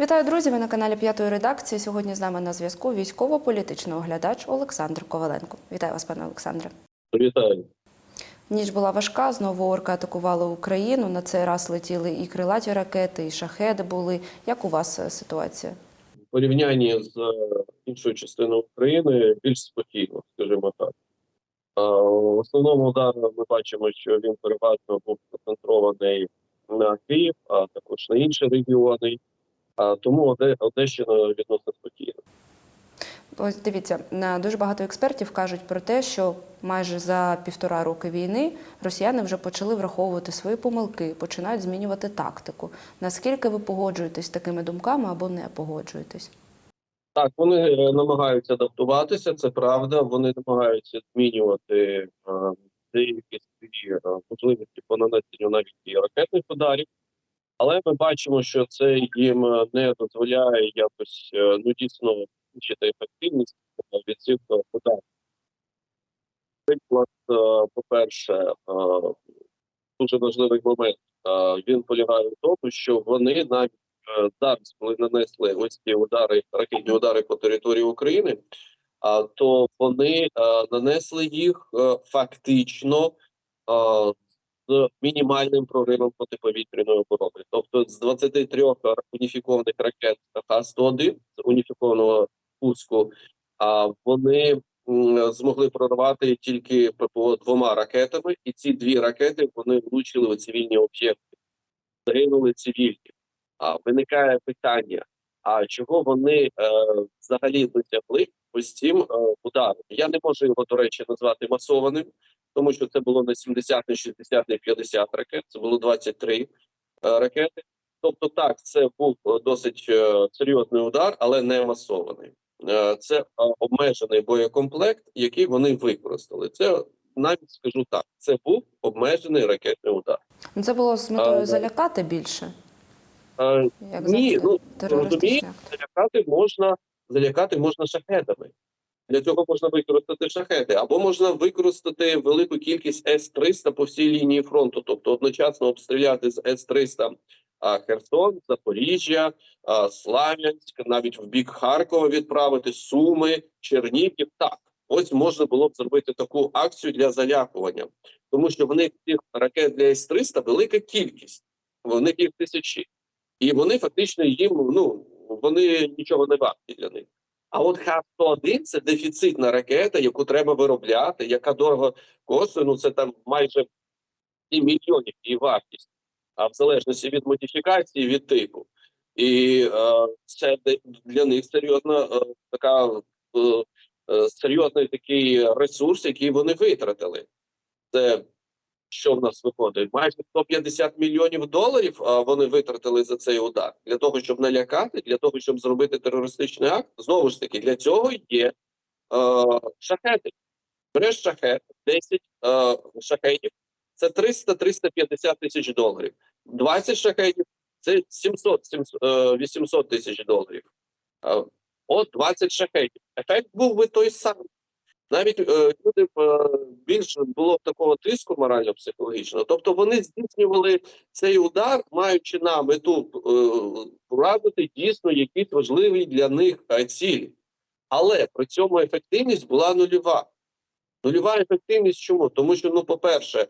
Вітаю, друзі! Ви на каналі П'ятої редакції. Сьогодні з нами на зв'язку військово-політичний оглядач Олександр Коваленко. Вітаю вас, пане Олександре. Вітаю. Ніч була важка. Знову орки атакували Україну. На цей раз летіли і крилаті ракети, і шахеди були. Як у вас е, ситуація? В порівнянні з е, іншою частиною України більш спокійно, скажімо так. В основному удар ми бачимо, що він переважно був концентрований на Київ, а також на інші регіони. А тому Одещина відносно спокійна. Ось дивіться, на- дуже багато експертів кажуть про те, що майже за півтора роки війни росіяни вже почали враховувати свої помилки, починають змінювати тактику. Наскільки ви погоджуєтесь з такими думками або не погоджуєтесь? Так, вони е, намагаються адаптуватися, це правда. Вони намагаються змінювати е, деякі свої е, можливості по нанесенню навіть і ракетних ударів. Але ми бачимо, що це їм е, не дозволяє якось е, ну дійсно збільшити ефективність від цих ударів. Приклад, е, по-перше, дуже важливий момент. Він полягає в тому, що вони навіть зараз, коли нанесли ось ці удари, ракетні удари по території України, то вони нанесли їх фактично з мінімальним проривом протиповітряної оборони. Тобто з 23 уніфікованих ракет Х-101 з уніфікованого пуску, а вони змогли прорвати тільки ППО двома ракетами, і ці дві ракети вони влучили у цивільні об'єкти, загинули цивільні. А виникає питання: а чого вони е, взагалі досягли ось цим е, ударом? Я не можу його, до речі, назвати масованим, тому що це було не 70, не 60, не 50 ракет, це було 23 е, ракети. Тобто, так, це був е, досить е, серйозний удар, але не масований. Це обмежений боєкомплект, який вони використали. Це навіть скажу так: це був обмежений ракетний удар. Ну, Це було з метою А, залякати більше, Е, як Ні, ну, розумієте, залякати можна залякати можна шахедами. Для цього можна використати шахеди, або можна використати велику кількість С-300 по всій лінії фронту, тобто одночасно обстріляти з С-300 Херсон, Запоріжжя, Славянськ, навіть в бік Харкова відправити Суми, Чернігів. Так, ось можна було б зробити таку акцію для залякування, тому що в них цих ракет для С-300 велика кількість, в них їх тисячі, і вони фактично їм ну вони нічого не варті для них. А от Х-101 – це дефіцитна ракета, яку треба виробляти, яка дорого коштує. Ну це там майже 7 мільйонів її вартість, а в залежності від модифікації, від типу. І е, це для них серйозна е, така е, е, серйозний такий ресурс, який вони витратили. Це що в нас виходить? Майже 150 мільйонів доларів вони витратили за цей удар для того, щоб налякати, для того, щоб зробити терористичний акт. Знову ж таки, для цього є е, шахети. Береш шахет, 10 е, шахетів, це 300-350 тисяч доларів. 20 шахетів це 700, 700 е, 800 тисяч доларів. От 20 шахетів. Ефект був би той самий. Навіть е, люди е, більше було б такого тиску морально-психологічного. Тобто вони здійснювали цей удар, маючи на мету е, порадити дійсно якісь важливі для них е, цілі. Але при цьому ефективність була нульова. Нульова ефективність чому? Тому що, ну, по-перше, е,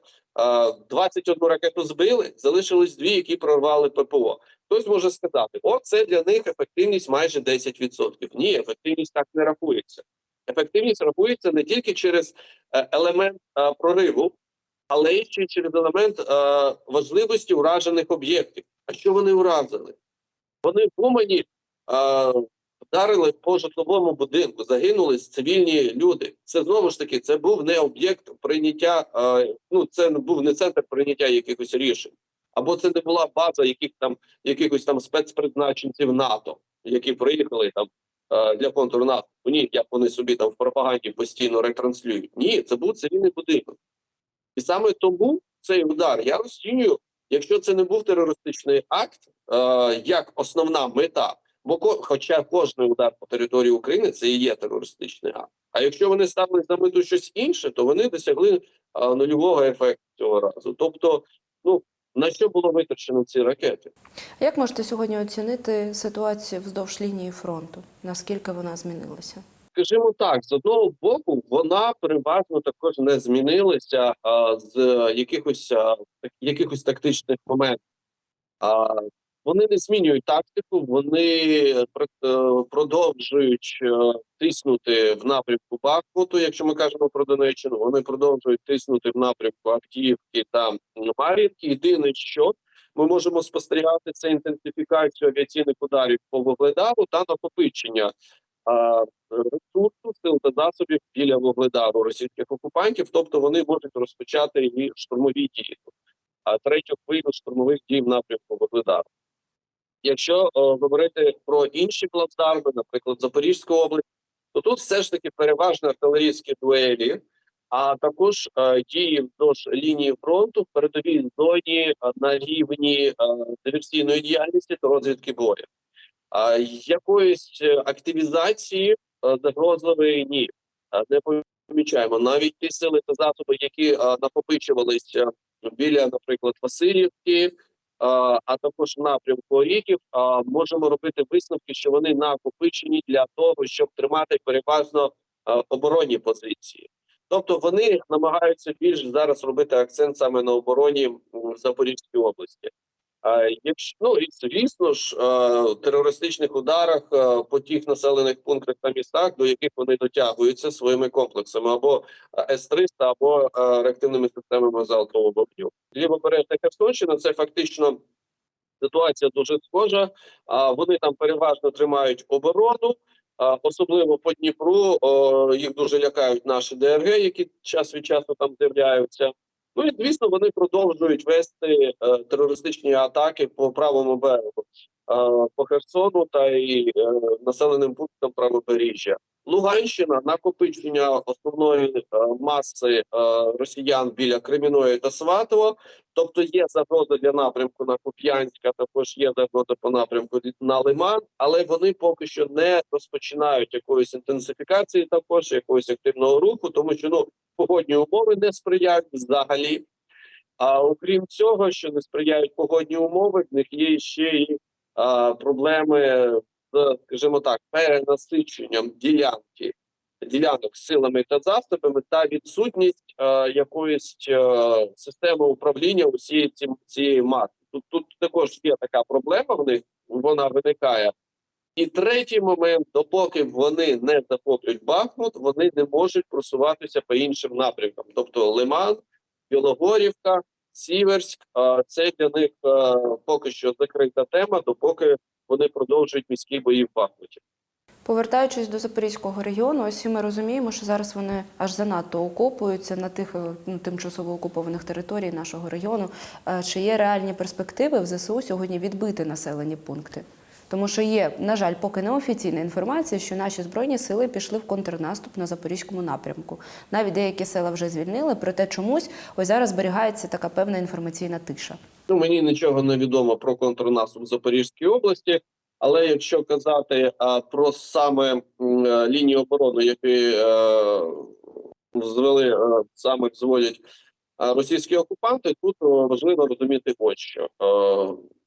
21 ракету збили, залишились дві, які прорвали ППО. Хтось може сказати, о, це для них ефективність майже 10%. Ні, ефективність так не рахується. Ефективність рахується не тільки через е, елемент е, прориву, але й через елемент е, важливості уражених об'єктів. А що вони уразили? Вони в Умані вдарили по житловому будинку, загинули цивільні люди. Це знову ж таки, це був не об'єкт прийняття. Ну це був не центр прийняття якихось рішень, або це не була база яких там якихось там спецпризначенців НАТО, які приїхали там для контрнаступу. Ні, як вони собі там в пропаганді постійно ретранслюють. Ні, це був цивільний будинок. І саме тому цей удар я розцінюю, якщо це не був терористичний акт, е, як основна мета. Бо ко- хоча кожний удар по території України це і є терористичний акт. А якщо вони ставили за мету щось інше, то вони досягли е, нульового ефекту цього разу. Тобто, ну на що було витрачено ці ракети. Як можете сьогодні оцінити ситуацію вздовж лінії фронту? Наскільки вона змінилася? Скажімо так, з одного боку, вона переважно також не змінилася а, з якихось а, якихось тактичних моментів. А, вони не змінюють тактику, вони е, продовжують е, тиснути в напрямку Бахмуту. Якщо ми кажемо про Донеччину, вони продовжують тиснути в напрямку Авдіївки та Мар'їнки. Єдине, що ми можемо спостерігати, це інтенсифікацію авіаційних ударів по Вугледару та накопичення ресурсу, сил та засобів біля Вугледару російських окупантів, тобто вони можуть розпочати і штурмові дії, а третю хвилю штурмових дій в напрямку Вугледару. Якщо е, говорити про інші плацдарми, наприклад, Запорізьку область, то тут все ж таки переважно артилерійські дуелі, а також е, дії вздовж лінії фронту в передовій зоні е, на рівні е, диверсійної діяльності та розвідки бою. А якоїсь е, активізації е, загрозливої ні, е, не помічаємо. Навіть ті сили та засоби, які е, накопичувалися біля, наприклад, Васильівки, е, а також напрямку Оріків, е, можемо робити висновки, що вони накопичені для того, щоб тримати переважно оборонні позиції. Тобто вони намагаються більш зараз робити акцент саме на обороні в Запорізькій області. А якщо ну звісно ж е, терористичних ударах е, по тих населених пунктах та містах, до яких вони дотягуються своїми комплексами, або С-300, або е, реактивними системами залпового вогню. Лівобережна Херсонщина це фактично ситуація дуже схожа. Вони там переважно тримають оборону. Особливо по Дніпру їх дуже лякають наші ДРГ, які час від часу там з'являються. Ну і звісно, вони продовжують вести е, терористичні атаки по правому берегу, по Херсону та й е, населеним пунктам правобережжя. Луганщина накопичення основної е, маси е, росіян біля Креміної та Сватово. Тобто є загроза для напрямку на Куп'янська, також є загроза по напрямку на Лиман, але вони поки що не розпочинають якоїсь інтенсифікації, також якогось активного руху, тому що ну погодні умови не сприяють взагалі. А окрім цього, що не сприяють погодні умови, в них є ще і проблеми з, скажімо так, перенасиченням ділянки ділянок силами та засобами та відсутність е, якоїсь е, системи управління усієї ці- цієї маси. Тут тут також є така проблема. В них вона виникає. І третій момент: допоки вони не захоплюють Бахмут, вони не можуть просуватися по іншим напрямкам. Тобто Лиман, Білогорівка, Сіверськ. це для них поки що закрита тема, допоки вони продовжують міські бої в Бахмуті. Повертаючись до Запорізького регіону, ось ми розуміємо, що зараз вони аж занадто окопуються на тих е, ну, тимчасово окупованих територій нашого регіону. Чи є реальні перспективи в ЗСУ сьогодні відбити населені пункти? Тому що є, на жаль, поки неофіційна інформація, що наші збройні сили пішли в контрнаступ на запорізькому напрямку. Навіть деякі села вже звільнили, проте чомусь ось зараз зберігається така певна інформаційна тиша. Ну, мені нічого не відомо про контрнаступ в Запорізькій області, але якщо казати а, про саме м, е, лінії оборони, які е, звели е, саме зводять е, російські окупанти, тут е, важливо розуміти ось що. Е,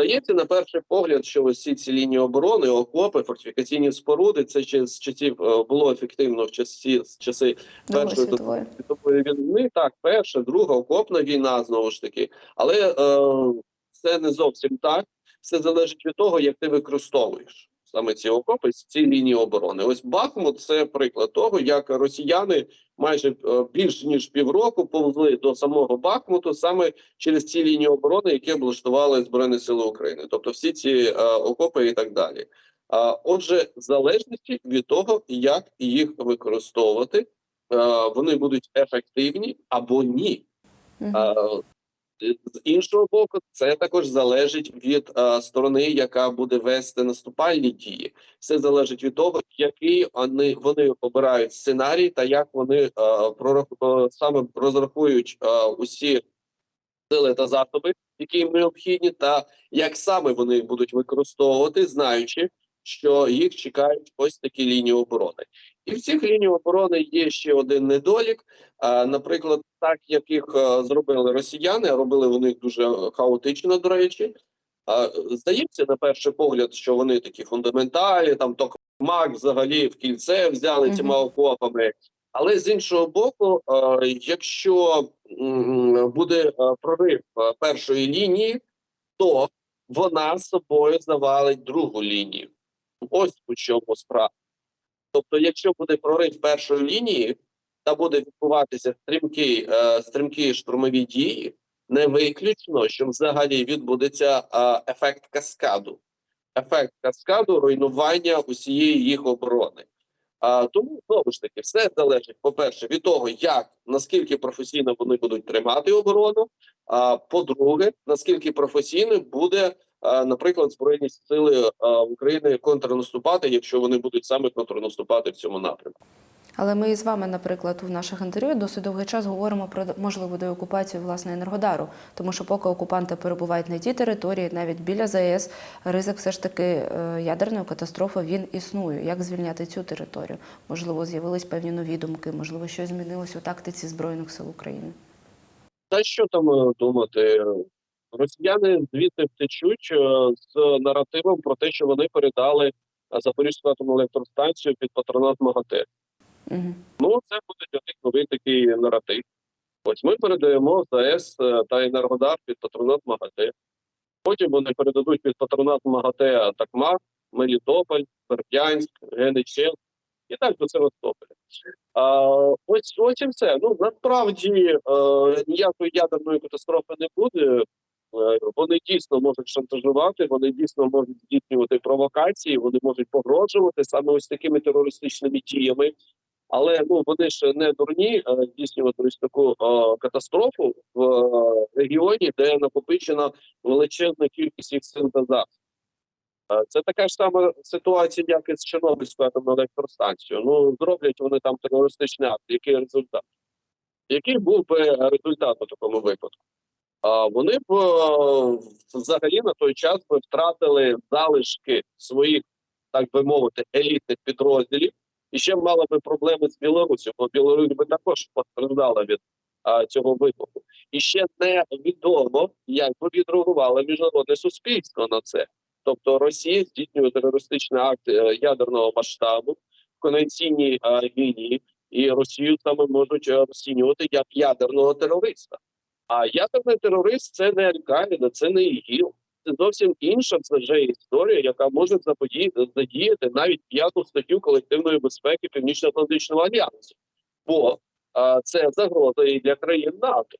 Здається, на перший погляд, що ось ці лінії оборони, окопи, фортифікаційні споруди, це ще з часів е, було ефективно в часі з часи першої світової війни. Так, перша, друга окопна війна знову ж таки, але е, це не зовсім так. Все залежить від того, як ти використовуєш саме ці окопи, ці лінії оборони. Ось Бахмут це приклад того, як росіяни майже е, більш ніж півроку повзли до самого Бахмуту саме через ці лінії оборони, які облаштували Збройні Сили України, тобто всі ці е, окопи і так далі. А отже, в залежності від того, як їх використовувати, е, вони будуть ефективні або ні. Е, З іншого боку, це також залежить від е, сторони, яка буде вести наступальні дії. Все залежить від того, який вони, вони обирають сценарій, та як вони е, прорах- е, саме розрахують е, усі сили та засоби, які їм необхідні, та як саме вони будуть використовувати, знаючи, що їх чекають ось такі лінії оборони. І в цих ліній оборони є ще один недолік. Наприклад, так як їх е, зробили росіяни, а робили вони дуже хаотично, до речі. Здається, на перший погляд, що вони такі фундаментальні, там токмак взагалі в кільце взяли цими окопами. Але з іншого боку, е, якщо буде е, прорив е, першої лінії, то вона з собою завалить другу лінію. Ось у чому справа. Тобто, якщо буде прорив першої лінії та буде відбуватися стрімкі, е, стрімкі штурмові дії, не виключно, що взагалі відбудеться е, ефект каскаду, ефект каскаду руйнування усієї їх оборони. А тому знову ж таки все залежить, по-перше, від того, як наскільки професійно вони будуть тримати оборону. А по-друге, наскільки професійно буде, наприклад, збройні сили України контрнаступати, якщо вони будуть саме контрнаступати в цьому напрямку. Але ми з вами, наприклад, в наших інтерв'ю досить довгий час говоримо про можливу деокупацію власне Енергодару, тому що поки окупанти перебувають на тій території, навіть біля ЗАЕС, ризик все ж таки е, ядерної катастрофи він існує. Як звільняти цю територію? Можливо, з'явились певні нові думки, можливо, щось змінилось у тактиці збройних сил України. Та що там е, думати? Росіяни звідти втечуть е, з наративом про те, що вони передали е, Запорізьку атомну електростанцію під патронат МАГАТЕ. Угу. Ну, це буде для них новий такий наратив. Ось ми передаємо ЗАЕС е, та Енергодар під патронат МАГАТЕ. Потім вони передадуть під патронат МАГАТЕ Такмак, Мелітополь, Бердянськ, Геничел і так до Севастополя. А, ось ось і все. Ну насправді е, ніякої ядерної катастрофи не буде. Е, Вони дійсно можуть шантажувати, вони дійсно можуть здійснювати провокації, вони можуть погрожувати саме ось такими терористичними діями. Але ну вони ж не дурні е, здійснювати ось таку е, катастрофу в е, регіоні, де накопичена величезна кількість їх сил та. Е, Це така ж сама ситуація, як і з Чорнобильською атомною електростанцією. Ну зроблять вони там терористичний акт. Який результат? Який був би результат у такому випадку? Вони б е, взагалі на той час би втратили залишки своїх, так би мовити, елітних підрозділів, і ще мали би проблеми з Білорусі, бо Білорусь би також постраждала від а, цього вибуху. І ще не відомо, як би відреагувало міжнародне суспільство на це. Тобто Росія здійснює терористичний акт е, ядерного масштабу в конвенційній е, війні, і Росію саме можуть е, розцінювати як ядерного терориста. А ядерний терорист це не Аль-Каїда, це не ІГІЛ. Це зовсім інша вже історія, яка може задіяти навіть п'яту статтю колективної безпеки Північно-Атлантичного альянсу, бо а, це загроза і для країн НАТО.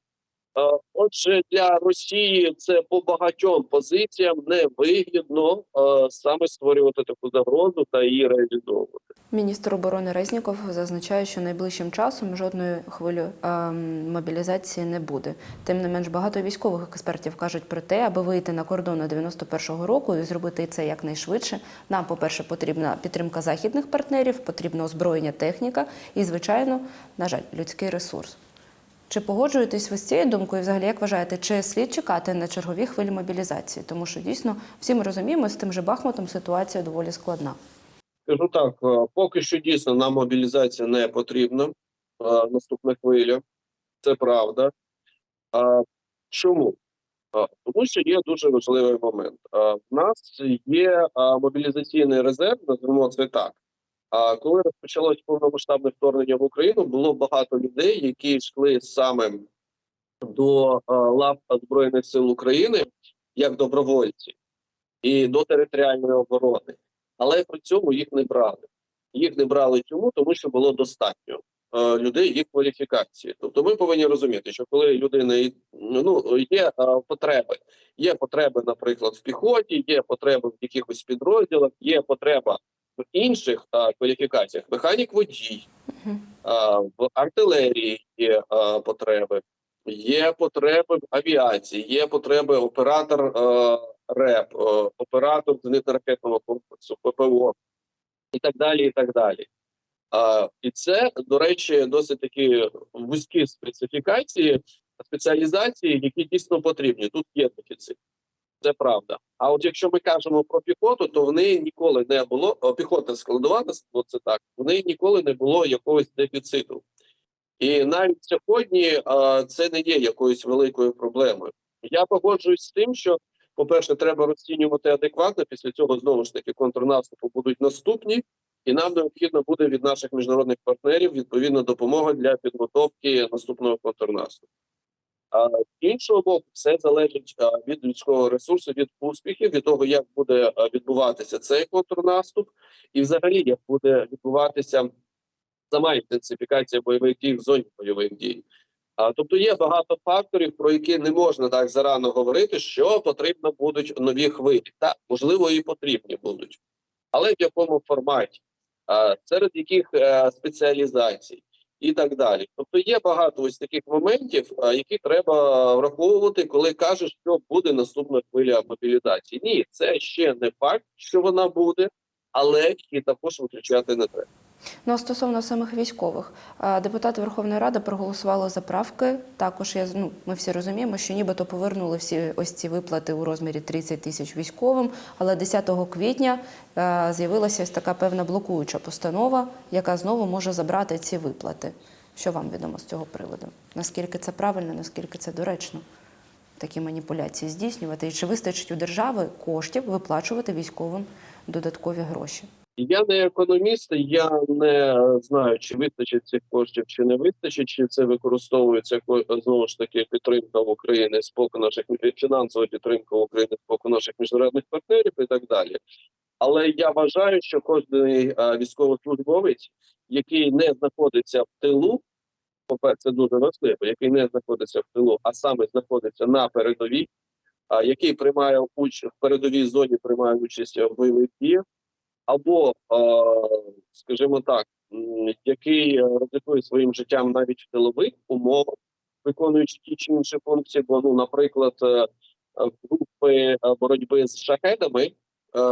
А, отже, для Росії це по багатьом позиціям невигідно а, саме створювати таку загрозу та її реалізовувати. Міністр оборони Резніков зазначає, що найближчим часом жодної хвилі ем, мобілізації не буде. Тим не менш, багато військових експертів кажуть про те, аби вийти на кордони 91-го року і зробити це якнайшвидше. Нам, по-перше, потрібна підтримка західних партнерів, потрібно озброєння, техніка і, звичайно, на жаль, людський ресурс. Чи погоджуєтесь ви з цією думкою? Взагалі, як вважаєте, чи слід чекати на чергові хвилі мобілізації? Тому що дійсно всі ми розуміємо, з тим же Бахмутом ситуація доволі складна. Скажу так, е, поки що дійсно нам мобілізація не потрібна. е, Наступна хвиля, це правда. А Чому? Тому що є дуже важливий момент. В нас є мобілізаційний резерв, називаємо це так. А коли розпочалось повномасштабне вторгнення в Україну, було багато людей, які йшли саме до а, лав Збройних сил України як добровольці і до територіальної оборони але при цьому їх не брали. Їх не брали чому, тому що було достатньо е, людей їх кваліфікації. Тобто, ми повинні розуміти, що коли людина ну є е, потреби, є потреби, наприклад, в піхоті, є потреби в якихось підрозділах, є потреба в інших е, кваліфікаціях. Механік водій, а, в артилерії є а, потреби, є потреби в авіації, є потреби оператор а, РЕП, а, оператор зенитно-ракетного комплексу, ППО і так далі. І так далі. А, і це, до речі, досить такі вузькі специфікації, спеціалізації, які дійсно потрібні. Тут є дефіцит. Це правда. А от якщо ми кажемо про піхоту, то в неї ніколи не було о, піхота складова, бо це так. В неї ніколи не було якогось дефіциту. І навіть сьогодні е, це не є якоюсь великою проблемою. Я погоджуюсь з тим, що, по-перше, треба розцінювати адекватно. Після цього знову ж таки контрнаступу будуть наступні, і нам необхідно буде від наших міжнародних партнерів відповідна допомога для підготовки наступного контрнаступу. З іншого боку, все залежить від людського ресурсу, від успіхів, від того, як буде відбуватися цей контрнаступ, і взагалі як буде відбуватися сама інтенсифікація бойових дій в зоні бойових дій. Тобто є багато факторів, про які не можна так зарано говорити, що потрібно будуть нові хвилі. Так, можливо, і потрібні будуть, але в якому форматі, серед яких е, спеціалізацій і так далі. Тобто є багато ось таких моментів, які треба враховувати, коли кажуть, що буде наступна хвиля мобілізації. Ні, це ще не факт, що вона буде, але і також виключати не треба. Ну, а стосовно самих військових, депутати Верховної Ради проголосували за правки. Також я ну, ми всі розуміємо, що нібито повернули всі ось ці виплати у розмірі 30 тисяч військовим. Але 10 квітня е, з'явилася ось така певна блокуюча постанова, яка знову може забрати ці виплати. Що вам відомо з цього приводу? Наскільки це правильно, наскільки це доречно? Такі маніпуляції здійснювати, і чи вистачить у держави коштів виплачувати військовим додаткові гроші? Я не економіст, я не знаю, чи вистачить цих коштів, чи не вистачить, чи це використовується ко- знову ж таки підтримка в Україні з боку наших фінансова підтримка в Україні з боку наших міжнародних партнерів і так далі. Але я вважаю, що кожен військовослужбовець, який не знаходиться в тилу, по-перше, це дуже важливо, який не знаходиться в тилу, а саме знаходиться на передовій, який приймає участь в передовій зоні, приймає участь в бойових діях, або, е, скажімо так, який е, ризикує своїм життям навіть в тилових умовах, виконуючи ті чи інші функції, бо, ну, наприклад, е, групи боротьби з шахедами,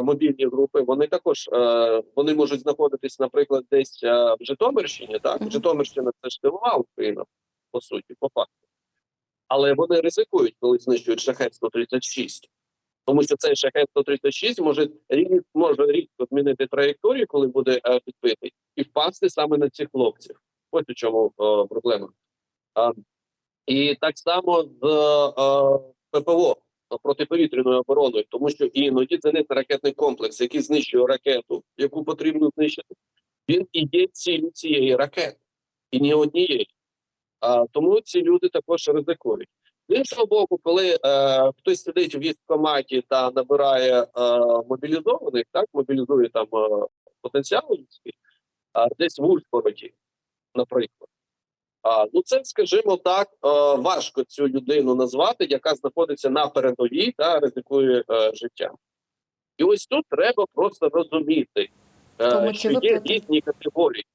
мобільні групи, вони також вони можуть знаходитись, наприклад, десь в Житомирщині. Так, Житомирщина це ж тилова Україна, по суті, по факту. Але вони ризикують, коли знищують шахет 136. Тому що цей шахет 136 може різ- може різко змінити траєкторію, коли буде е, підбитий, і впасти саме на цих хлопців. Ось у чому е, проблема. А, і так само з е, ППО протиповітряною обороною, тому що іноді зенитно ракетний комплекс, який знищує ракету, яку потрібно знищити, він і є ціллю цієї ракети, і ні однієї. А, тому ці люди також ризикують. З іншого боку, коли е, хтось сидить в військкоматі та набирає е, мобілізованих, так мобілізує там е, потенціал людський, а десь в Ужгороді, наприклад. А, ну це, скажімо так, е, важко цю людину назвати, яка знаходиться на передовій та ризикує е, життям. І ось тут треба просто розуміти, е, що є різні категорії.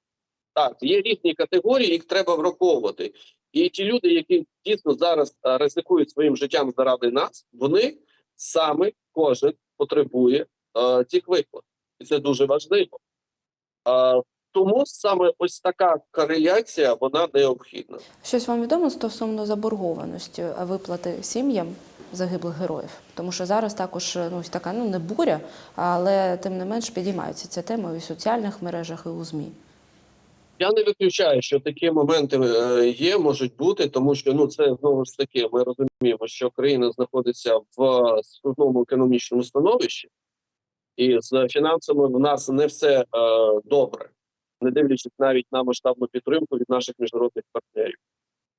Так, є різні категорії, їх треба враховувати. І ті люди, які дійсно зараз ризикують своїм життям заради нас, вони саме кожен потребує е, цих виплат, і це дуже важливо. Е, тому саме ось така кореляція вона необхідна. Щось вам відомо стосовно заборгованості виплати сім'ям загиблих героїв? Тому що зараз також ну, така ну не буря, але тим не менш підіймаються ця тема і в соціальних мережах, і у ЗМІ. Я не виключаю, що такі моменти е, є, можуть бути, тому що ну це знову ж таки. Ми розуміємо, що країна знаходиться в скрутному економічному становищі, і з фінансами в нас не все е, добре, не дивлячись навіть на масштабну підтримку від наших міжнародних партнерів.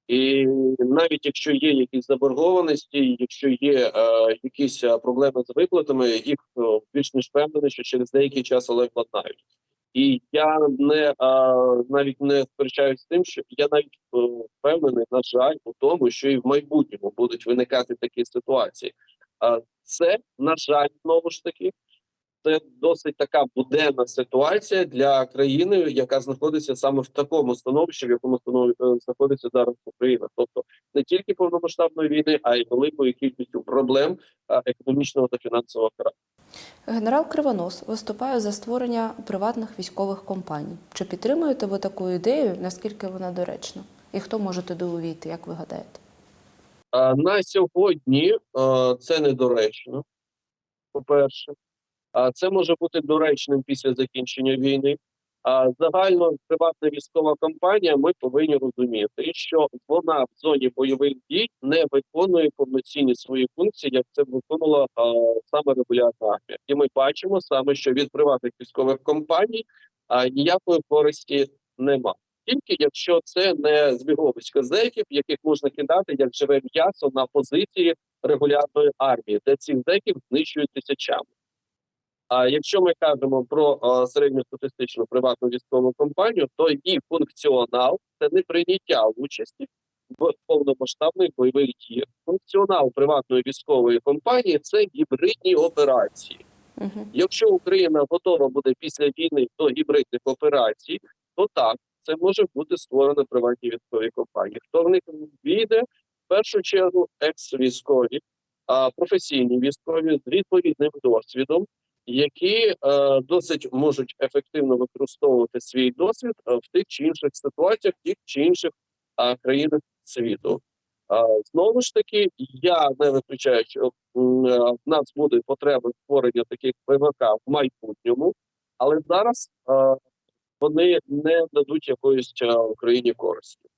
І навіть якщо є якісь заборгованості, якщо є е, якісь е, проблеми з виплатами, їх е, більш ніж впевнений, що через деякий час але владнають. І я не а, навіть не сперечаюсь з тим, що я навіть е, впевнений, на жаль, у тому, що і в майбутньому будуть виникати такі ситуації. А це на жаль, знову ж таки, це досить така буденна ситуація для країни, яка знаходиться саме в такому становищі, в якому е, знаходиться зараз Україна. Тобто не тільки повномасштабної війни, а й великою кількістю проблем економічного та фінансового характеру. Генерал Кривонос виступає за створення приватних військових компаній. Чи підтримуєте ви таку ідею? Наскільки вона доречна? І хто може туди увійти, як ви гадаєте? На сьогодні це недоречно. По-перше, а це може бути доречним після закінчення війни. А загально приватна військова компанія, ми повинні розуміти, що вона в зоні бойових дій не виконує повноцінні свої функції, як це виконувала а, саме регулярна армія. І ми бачимо саме, що від приватних військових компаній а, ніякої користі нема. Тільки якщо це не збіговисько зеків, яких можна кидати як живе м'ясо на позиції регулярної армії, де цих зеків знищують тисячами. А якщо ми кажемо про середньостатистичну приватну військову компанію, то її функціонал це не прийняття участі в повномасштабних бойових діях. Функціонал приватної військової компанії це гібридні операції. Угу. Якщо Україна готова буде після війни до гібридних операцій, то так це може бути створено приватні військові компанії. Хто в них війде в першу чергу екс-військові, а професійні військові з відповідним досвідом, які е, досить можуть ефективно використовувати свій досвід е, в тих чи інших ситуаціях, в тих чи інших е, країнах світу. А, Знову ж таки, я не виключаю, що е, в нас буде потреба створення таких ПВК в майбутньому, але зараз е, вони не дадуть якоїсь е, Україні користі.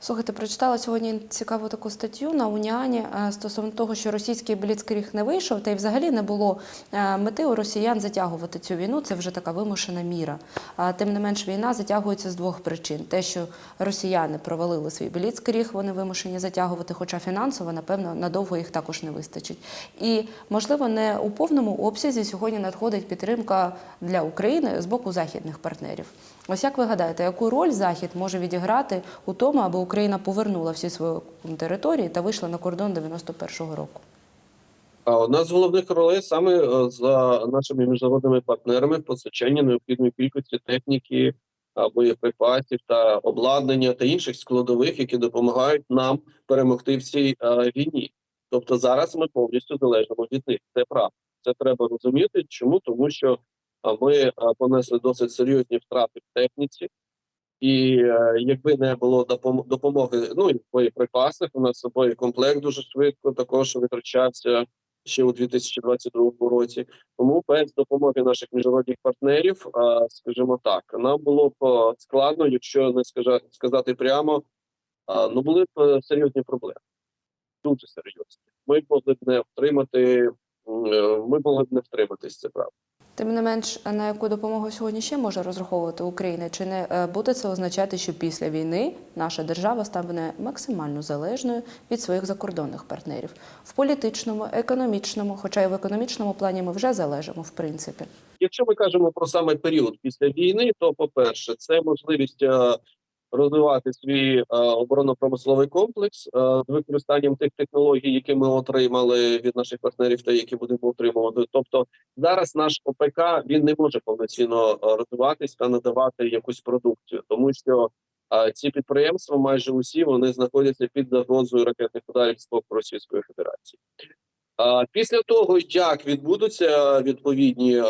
Слухайте, прочитала сьогодні цікаву таку статтю на Уніані е, стосовно того, що російський бліцкріг не вийшов, та й взагалі не було е, мети у росіян затягувати цю війну. Це вже така вимушена міра. А тим не менш, війна затягується з двох причин: те, що росіяни провалили свій бліцкріг, вони вимушені затягувати, хоча фінансово, напевно, надовго їх також не вистачить. І можливо, не у повному обсязі сьогодні надходить підтримка для України з боку західних партнерів. Ось як ви гадаєте, яку роль Захід може відіграти у тому, аби Україна повернула всі свої території та вийшла на кордон 91-го року? А одна з головних ролей саме е, за нашими міжнародними партнерами в постачанні необхідної кількості техніки, боєприпасів та обладнання та інших складових, які допомагають нам перемогти в цій е, війні. Тобто зараз ми повністю залежимо від них. Це правда. Це треба розуміти. Чому? Тому що ми е, понесли досить серйозні втрати в техніці. І е, якби не було допом- допомоги, ну і в у нас боєкомплект дуже швидко також витрачався ще у 2022 році. Тому без допомоги наших міжнародних партнерів, скажімо так, нам було б е, складно, якщо не сказати прямо, ну були б серйозні проблеми. Дуже серйозні. Ми могли б не втримати, ми могли б не втриматись, це правда. Тим не менш, на яку допомогу сьогодні ще може розраховувати Україна? Чи не е, буде це означати, що після війни наша держава стане максимально залежною від своїх закордонних партнерів в політичному, економічному, хоча й в економічному плані ми вже залежимо, в принципі. Якщо ми кажемо про саме період після війни, то по-перше, це можливість е, розвивати свій е, оборонно-промисловий комплекс е, з використанням тих технологій, які ми отримали від наших партнерів, та які будемо отримувати. Тобто зараз наш ОПК він не може повноцінно е, розвиватись та надавати якусь продукцію, тому що ці підприємства, майже усі, вони знаходяться під загрозою ракетних ударів з боку Російської Федерації. Після того, як відбудуться відповідні,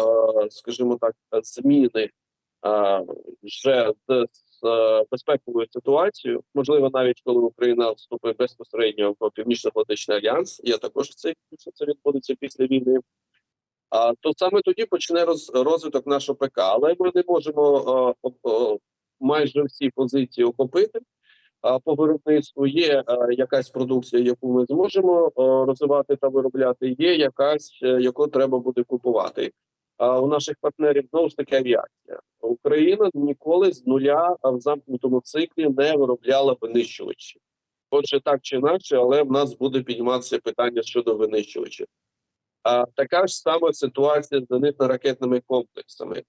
скажімо так, зміни вже з безпековою ситуацією, можливо, навіть коли Україна вступить безпосередньо в Північно-Атлантичний альянс, я також це що це відбудеться після війни. А то саме тоді почне роз, розвиток нашого ПК, але ми не можемо е, об- е, майже всі позиції охопити. А по виробництву є е, якась продукція, яку ми зможемо е, розвивати та виробляти. Є якась, е, яку треба буде купувати. А у наших партнерів знову ж таки авіація. Україна ніколи з нуля в замкнутому циклі не виробляла винищувачі. Отже, так чи інакше, але в нас буде підніматися питання щодо винищувачів. А така ж сама ситуація з зенитно-ракетними комплексами.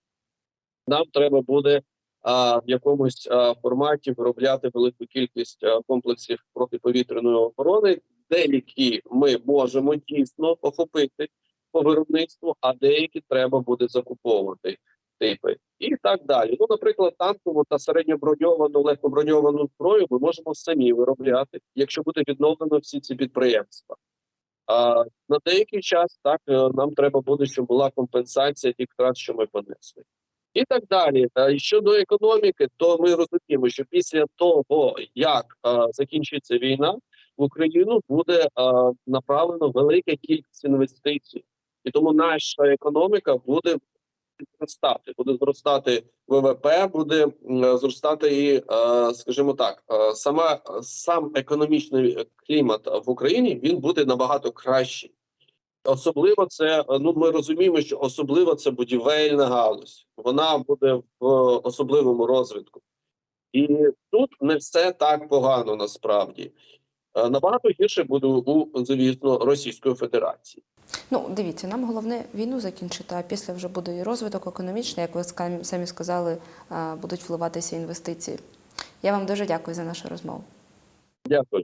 Нам треба буде а, в якомусь а, форматі виробляти велику кількість а, комплексів протиповітряної оборони. Деякі ми можемо дійсно охопити по виробництву, а деякі треба буде закуповувати типи і так далі. Ну, наприклад, танкову та середньоброньовану легкоброньовану зброю ми можемо самі виробляти, якщо буде відновлено всі ці підприємства. А на деякий час так е, нам треба буде, щоб була компенсація тих втрат, що ми понесли. І так далі. А і щодо економіки, то ми розуміємо, що після того, як е, закінчиться війна, в Україну буде а, направлено велика кількість інвестицій, і тому наша економіка буде зростати. Буде зростати ВВП, буде зростати і, е, скажімо так, е, сама сам економічний клімат в Україні він буде набагато кращий. Особливо це ну ми розуміємо, що особливо це будівельна галузь. Вона буде в особливому розвитку, і тут не все так погано насправді. Е, Набагато гірше буде у звісно Російської Федерації. Ну, дивіться, нам головне війну закінчити, а після вже буде і розвиток економічний, як ви самі сказали, будуть вливатися інвестиції. Я вам дуже дякую за нашу розмову. Дякую.